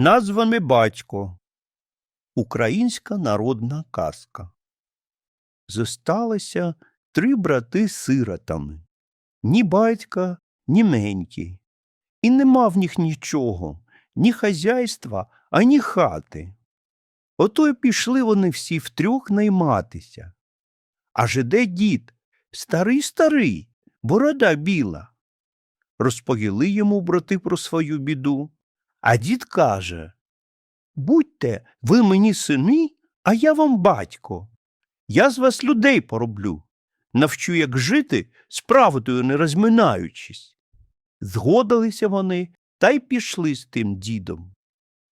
Назвами батько. Українська народна казка. Зосталися три брати сиротами. Ні батька, ні меньки. І нема в них нічого, ні хазяйства, ані хати. Ото й пішли вони всі втрьох найматися. Аж іде дід, старий старий, борода біла. Розповіли йому брати про свою біду. А дід каже Будьте ви мені сини, а я вам батько. Я з вас людей пороблю, навчу, як жити, з правдою не розминаючись. Згодилися вони та й пішли з тим дідом.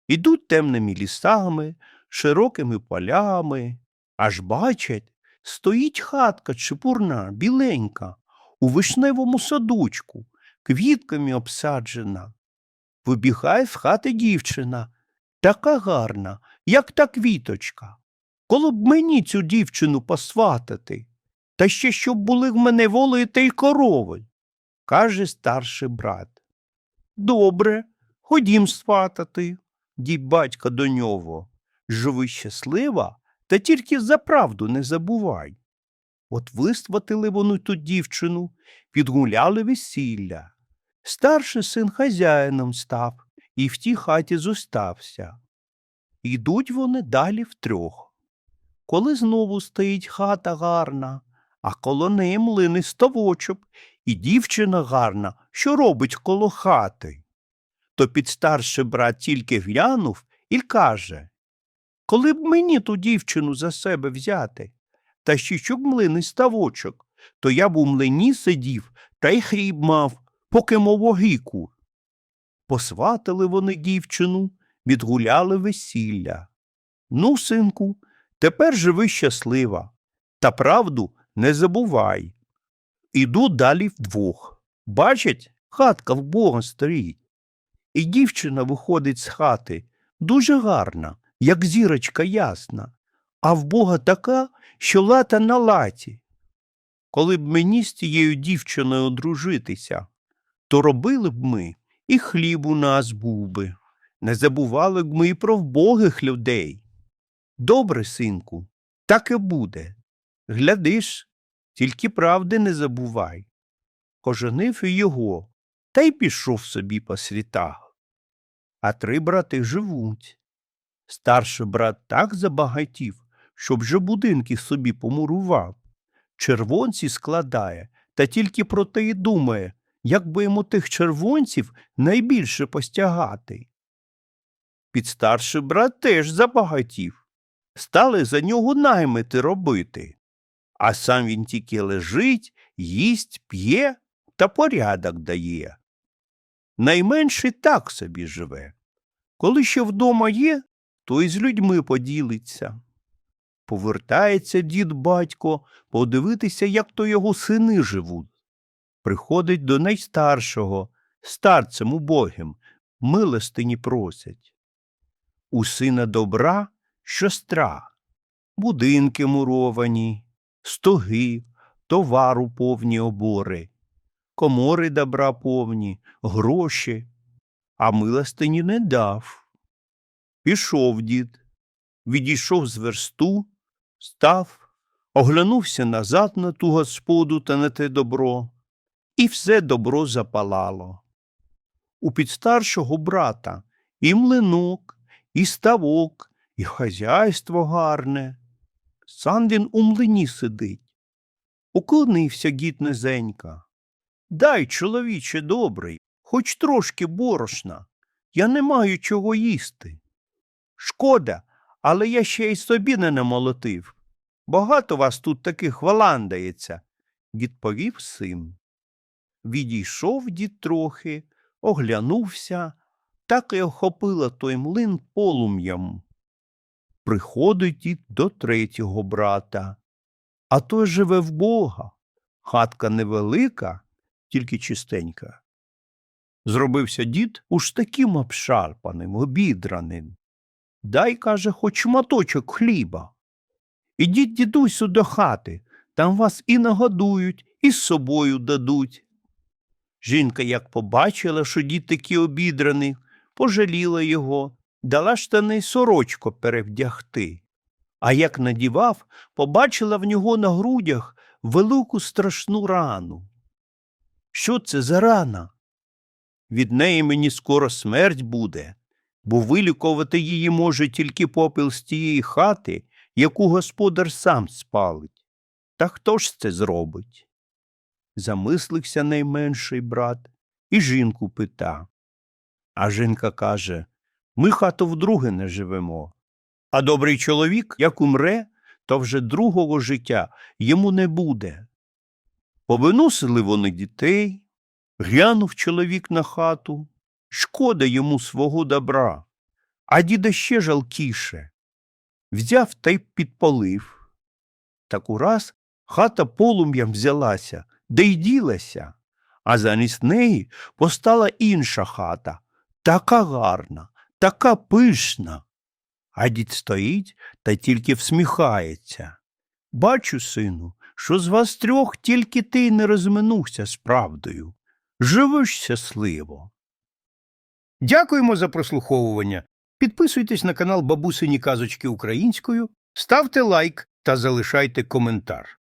Ідуть темними лісами, широкими полями, аж бачать, стоїть хатка чепурна, біленька, у вишневому садочку, квітками обсаджена. Вибігає з хати дівчина, така гарна, як та квіточка. Коло б мені цю дівчину посватати, та ще щоб були в мене воли та й корови, каже старший брат. Добре, ходім сватати, дій батька до нього. Живи щаслива, та тільки за правду не забувай. От висватили вони ту дівчину, підгуляли весілля. Старший син хазяїном став і в тій хаті зостався. Йдуть вони далі втрьох. Коли знову стоїть хата гарна, а коло неї млини ставочок, і дівчина гарна, що робить коло хати. То підстарший брат тільки глянув і каже Коли б мені ту дівчину за себе взяти, та ще щоб млини ставочок, то я б у млині сидів та й хліб мав, поки мовогіку. Посватали вони дівчину, відгуляли весілля. Ну, синку, тепер живи щаслива, та правду не забувай. Іду далі вдвох. Бачать, хатка в Бога стоїть. І дівчина виходить з хати дуже гарна, як зірочка ясна, а в Бога така, що лата на латі. Коли б мені з тією дівчиною одружитися, то робили б ми, і хліб у нас був би. Не забували б ми і про вбогих людей. Добре, синку, так і буде. Глядиш, тільки правди не забувай. Коженив і його, та й пішов собі по світах. А три брати живуть. Старший брат так забагатів, щоб вже будинки собі помурував. Червонці складає, та тільки про те й думає, як би йому тих червонців найбільше постягати. Підстарший брат теж забагатів. Стали за нього наймити робити. А сам він тільки лежить, їсть, п'є та порядок дає. Найменший так собі живе. Коли ще вдома є, то й з людьми поділиться. Повертається дід батько подивитися, як то його сини живуть. Приходить до найстаршого, старцем убогим, милостині просять. У сина добра що страх, будинки муровані, стоги, товару повні обори, комори добра повні, гроші, а милостині не дав. Пішов дід, відійшов з версту, став, оглянувся назад на ту господу та на те добро, і все добро запалало. У підстаршого брата і млинок, і ставок, і хазяйство гарне. Сам він у млині сидить. Уклонився дід низенька. Дай, чоловіче добрий, хоч трошки борошна. Я не маю чого їсти. Шкода, але я ще й собі не намолотив. Багато вас тут таких валандається, відповів син. Відійшов дід трохи, оглянувся, так і охопила той млин полум'ям. Приходить дід до третього брата, а той живе в Бога. Хатка невелика, тільки чистенька. Зробився дід уж таким обшарпаним, обідраним. Дай, каже, хоч шматочок хліба. Ідіть, дідусю, до хати, там вас і нагодують, і з собою дадуть. Жінка, як побачила, що дід такий обідраний, пожаліла його, дала штани сорочку перевдягти. А як надівав, побачила в нього на грудях велику страшну рану. Що це за рана? Від неї мені скоро смерть буде, бо вилікувати її може тільки попіл з тієї хати, яку господар сам спалить. Та хто ж це зробить? Замислився найменший брат і жінку пита. А жінка каже ми хату вдруге не живемо. А добрий чоловік, як умре, то вже другого життя йому не буде. Повиносили вони дітей, глянув чоловік на хату, шкода йому свого добра, а діда ще жалкіше. Взяв та й підпалив. Так ураз хата полум'ям взялася, де й ділася, а замість неї постала інша хата, така гарна, така пишна. А дід стоїть та тільки всміхається. Бачу, сину, що з вас трьох тільки ти не розминувся з правдою. Живеш щасливо. Дякуємо за прослуховування. Підписуйтесь на канал Бабусині Казочки Українською, ставте лайк та залишайте коментар.